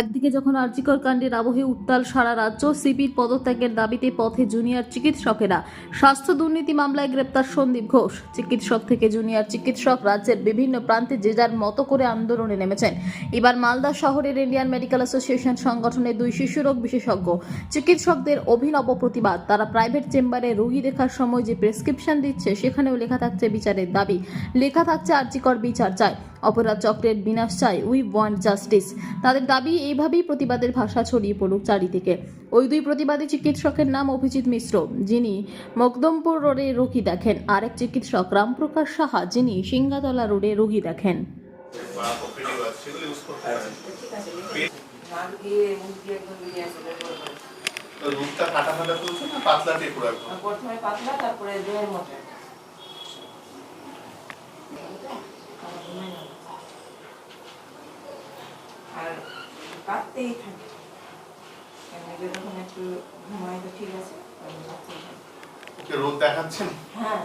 একদিকে যখন আর্জিকর কাণ্ডের আবহে উত্তাল সারা রাজ্য, সিপির পদত্যাগের দাবিতে পথে জুনিয়র চিকিৎসকেরা স্বাস্থ্য দুর্নীতি মামলায় গ্রেপ্তার সন্দীপ ঘোষ। চিকিৎসক থেকে জুনিয়র চিকিৎসক রাজ্যের বিভিন্ন প্রান্তে যে যার মতো করে আন্দোলনে নেমেছেন। এবার মালদা শহরের ইন্ডিয়ান মেডিকেল অ্যাসোসিয়েশন সংগঠনের দুই শিশুরোগ বিশেষজ্ঞ। চিকিৎসকদের অভিনব প্রতিবাদ। তারা প্রাইভেট চেম্বারে রোগী দেখার সময় যে প্রেসক্রিপশন দিচ্ছে, সেখানেও লেখা থাকছে বিচারের দাবি। লেখা থাকছে আর্জিকর বিচার চাই অপরাধ চক্রের বিনাশ চাই উই ওয়ান্ট জাস্টিস। তাদের দাবি, এইভাবেই প্রতিবাদের ভাষা ছড়িয়ে পড়ুক চারিদিকে। ওই দুই প্রতিবাদী চিকিৎসকের নাম অভিজিৎ মিশ্র, যিনি মকদমপুর রোডে রোগী দেখেন। আরেক চিকিৎসক, রামপ্রকাশ সাহা, যিনি সিঙ্গাতলা রোডে রোগী দেখেন। পাতলা, তারপরে মতো আমার ঘুমায় না। আর কাঁদতেই থাকে। এমনিতে যখন একটু ঘুমাই তো ঠিক আছে আর কাঁদতেই থাকে। ওকে রোদ দেখাচ্ছেন? হ্যাঁ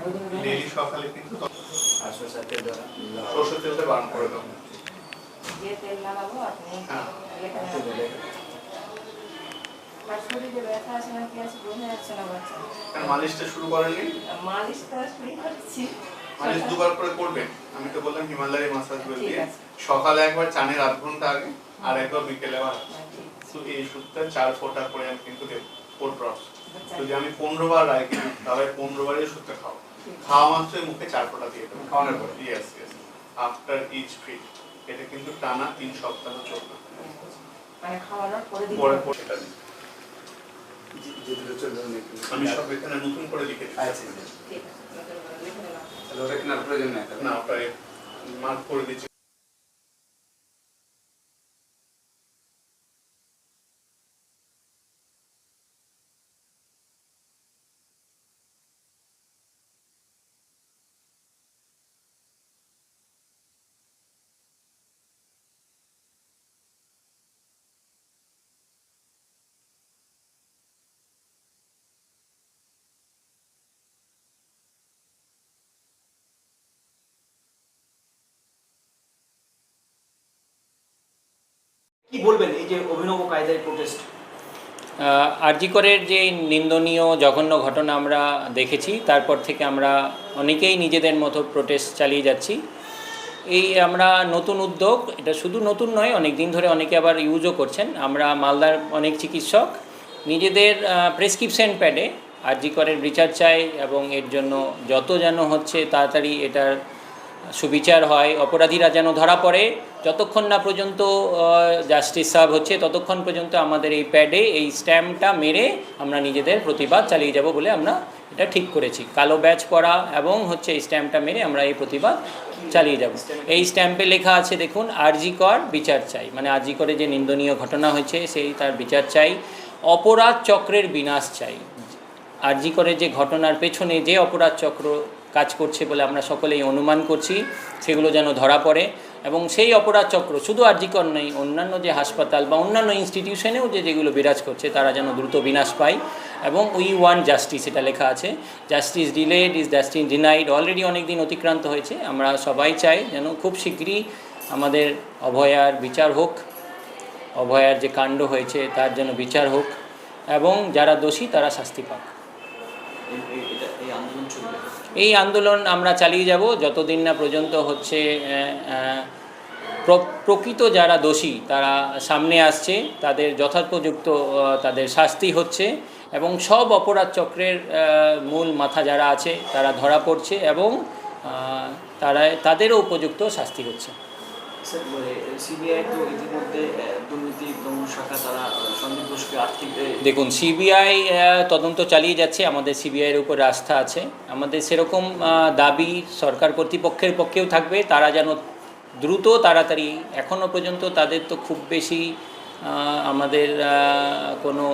ডেইলি সকালে কিন্তু আর সরষের তেল দেওয়া সর্ষের তেলটা বার্ন করে দাও। যে তেল লাগাবো আপনি শরীরে ব্যথা আছে না কি আছে বোঝা যাচ্ছে না বাচ্চা মালিশটা শুরু করেননি? মালিশ শুরু করেছি। মালিশ দুবার করে করবেন। আমি তো বললাম হিমালয় মাসাজ দিয়ে। সকালে একবার চানের আধ ঘণ্টা আগে আর একবার বিকেলে আবার হ্যাঁ। তো এই ওষুধটা চার ফোঁটা করে আমি কিন্তু দেবো ফোর ড্রপস আচ্ছা, যদি আমি পনেরো বার রাখি তাহলে পনেরো বারই ওষুধটা খাও। খাওয়া মাত্রই মুখে চার ফোঁটা দিয়ে দেবো। খাওয়ানোর পরে? Yes yes after each feed এটা কিন্তু টানা তিন সপ্তাহ চলবে। মানে খাওয়ানোর পরে পরে পরে সেটা দিই। আমি সব এখানে নতুন করে লিখে দিচ্ছি আচ্ছা ওটা কেনার প্রয়োজন নাই? না আপনার মার্ক করে দিচ্ছি। কি বলবেন এই যে অভিনব কায়দায় প্রোটেস্ট আরজিকরের যে নিন্দনীয় জঘন্য ঘটনা আমরা দেখেছি, তারপর থেকে আমরা অনেকেই নিজেদের মতো প্রোটেস্ট চালিয়ে যাচ্ছি। এই আমরা নতুন উদ্যোগ, এটা শুধু নতুন নয় অনেক দিন ধরে অনেকে আবার ইউজও করছেন। আমরা মালদার অনেক চিকিৎসক, নিজেদের প্রেসক্রিপশন প্যাডে আরজিকরের রিচার্জ চাই এবং এর জন্য যত যেন হচ্ছে তাড়াতাড়ি এটার সুবিচার হয়, অপরাধীরা যেন ধরা পড়ে, যতক্ষণ না পর্যন্ত জাস্টিস সার্ভ হচ্ছে, ততক্ষণ পর্যন্ত আমাদের এই প্যাডে এই স্ট্যাম্পটা মেরে আমরা নিজেদের প্রতিবাদ চালিয়ে যাব বলে আমরা এটা ঠিক করেছি। কালো ব্যাচ পরা এবং হচ্ছে এই স্ট্যাম্পটা মেরে আমরা এই প্রতিবাদ চালিয়ে যাব। এই স্ট্যাম্পে লেখা আছে, দেখুন আরজি কর বিচার চাই। মানে আরজি করে যে নিন্দনীয় ঘটনা হয়েছে, সেই তার বিচার চাই। অপরাধ চক্রের বিনাশ চাই। আরজি করে যে ঘটনার পেছনে যে অপরাধ চক্র কাজ করছে বলে আমরা সকলেই অনুমান করছি, সেগুলো যেন ধরা পড়ে। এবং সেই অপরাধ চক্র শুধু আরজিকর নয় অন্যান্য যে হাসপাতাল বা অন্যান্য ইনস্টিটিউশনেও যে যেগুলো বিরাজ করছে, তারা যেন দ্রুত বিনাশ পায়। এবং উই ওয়ান জাস্টিস এটা লেখা আছে। Justice delayed is justice denied already অনেক দিন অতিক্রান্ত হয়েছে। আমরা সবাই চাই যেন খুব শীঘ্রই আমাদের অভয়ার বিচার হোক, অভয়ার যে কাণ্ড হয়েছে তার যেন বিচার হোক। এবং যারা দোষী তারা শাস্তি পাক এই- এই- এটা এই আন্দোলন চলবে এই আন্দোলন আমরা চালিয়ে যাব যতদিন না পর্যন্ত হচ্ছে প্রকৃত যারা দোষী তারা সামনে আসছে, তাদের যথাপযুক্ত তাদের শাস্তি হচ্ছে এবং সব অপরাধ চক্রের মূল মাথা যারা আছে তারা ধরা পড়ছে এবং তারা তাদেরও উপযুক্ত শাস্তি হচ্ছে। দেখুন, সিবিআই তদন্ত চালিয়ে যাচ্ছে, আমাদের সিবিআইয়ের উপর আস্থা আছে। আমাদের সেরকম দাবি সরকার কর্তৃপক্ষের পক্ষেও থাকবে, তারা যেন দ্রুত তাড়াতাড়ি এখনও পর্যন্ত তাদের তো খুব বেশি আমাদের কোনো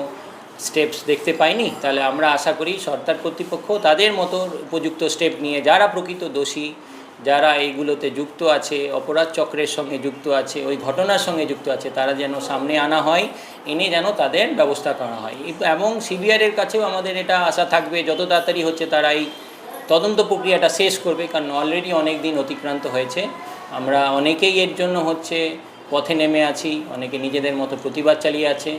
স্টেপস দেখতে পাইনি। তাহলে আমরা আশা করি সরকার কর্তৃপক্ষ তাদের মতো উপযুক্ত স্টেপ নিয়ে, যারা প্রকৃত দোষী যারা এইগুলোতে যুক্ত আছে, অপরাধ চক্রের সঙ্গে যুক্ত আছে, ওই ঘটনার সঙ্গে যুক্ত আছে, তারা যেন সামনে আনা হয়, এনে যেন তাদের ব্যবস্থা করা হয়। এবং সিবিআইয়ের কাছেও আমাদের এটা আশা থাকবে, যত তাড়াতাড়ি হচ্ছে তারা এই তদন্ত প্রক্রিয়াটা শেষ করবে, কারণ অলরেডি অনেক দিন অতিক্রান্ত হয়েছে। আমরা অনেকেই এর জন্য হচ্ছে পথে নেমে আছি, অনেকে নিজেদের মতো প্রতিবাদ চালিয়ে আছে।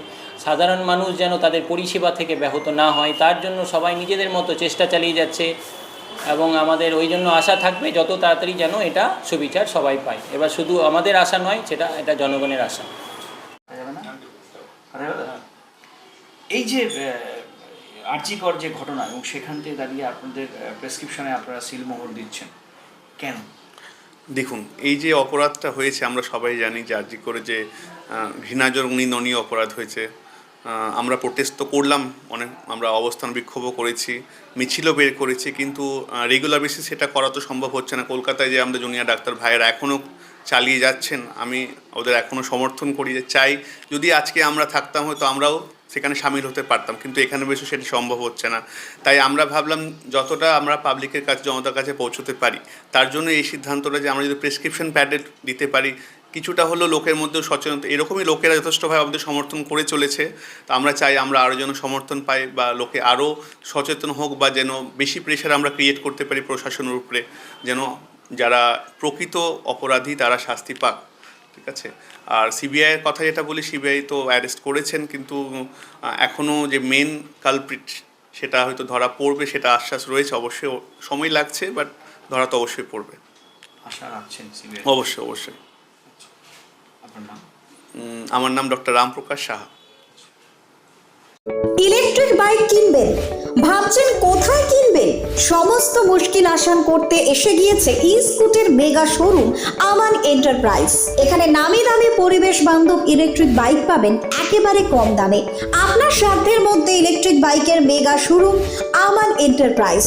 সাধারণ মানুষ যেন তাদের পরিষেবা থেকে ব্যাহত না হয়, তার জন্য সবাই নিজেদের মতো চেষ্টা চালিয়ে যাচ্ছে। এবং আমাদের ওই জন্য আশা থাকবে যত তাড়াতাড়ি যেন এটা সুবিচার সবাই পায়। এবার শুধু আমাদের আশা নয় সেটা এটা জনগণের আশা? এই যে আর্জিকর যে ঘটনা এবং সেখান থেকে দাঁড়িয়ে আপনাদের প্রেসক্রিপশনে আপনারা সিলমোহর দিচ্ছেন কেন? দেখুন এই যে অপরাধটা হয়েছে আমরা সবাই জানি যে আর্জি করে যে ঘৃণাজর নিন্দনীয় অপরাধ হয়েছে। আমরা প্রোটেস্ট তো করলাম, অনেক, আমরা অবস্থান বিক্ষোভও করেছি মিছিলও বের করেছি, কিন্তু রেগুলার বেসিস সেটা করা তো সম্ভব হচ্ছে না। কলকাতায় যে আমাদের জুনিয়র ডাক্তার ভাইয়েরা এখনও চালিয়ে যাচ্ছেন, আমি ওদের এখনও সমর্থন করি যে চাই, যদি আজকে আমরা থাকতাম হয়তো আমরাও সেখানে সামিল হতে পারতাম, কিন্তু এখানে বেশি সেটি সম্ভব হচ্ছে না। তাই আমরা ভাবলাম যতটা আমরা পাবলিকের কাছে, জনতার কাছে পৌঁছতে পারি, তার জন্য এই সিদ্ধান্তটা যে আমরা যদি প্রেসক্রিপশন প্যাডেড দিতে পারি কিছুটা হলেও লোকের মধ্যেও সচেতনতা এরকমই লোকেরা যথেষ্টভাবে আমাদের সমর্থন করে চলেছে। তো আমরা চাই আমরা আরও যেন সমর্থন পাই বা লোকে আরও সচেতন হোক বা যেন বেশি প্রেশার আমরা ক্রিয়েট করতে পারি প্রশাসনের উপরে যেন যারা প্রকৃত অপরাধী তারা শাস্তি পাক ঠিক আছে? আর সিবিআইয়ের কথা যেটা বলি সিবিআই তো অ্যারেস্ট করেছেন কিন্তু এখনও যে মেন কালপ্রিট সেটা হয়তো ধরা পড়বে সেটা আশ্বাস রয়েছে অবশ্যই সময় লাগছে বাট ধরা তো অবশ্যই পড়বে। আশা রাখছেন সিবিআই অবশ্যই অবশ্যই। আপনার নাম? আমার নাম doctor Ramprakash Saha. Electric bike কিনবেন? ভাবছেন কোথায় কিনবেন? সমস্ত মুশকিল আসান করতে এসে গিয়েছে ই স্কুটের মেগা শোরুম আমান এন্টারপ্রাইজ এখানে নামি দামি পরিবেশ বান্ধব ইলেকট্রিক বাইক পাবেন একেবারে কম দামে। আপনার সাধ্যের মধ্যে ইলেকট্রিক বাইকের মেগা শোরুম আমান এন্টারপ্রাইজ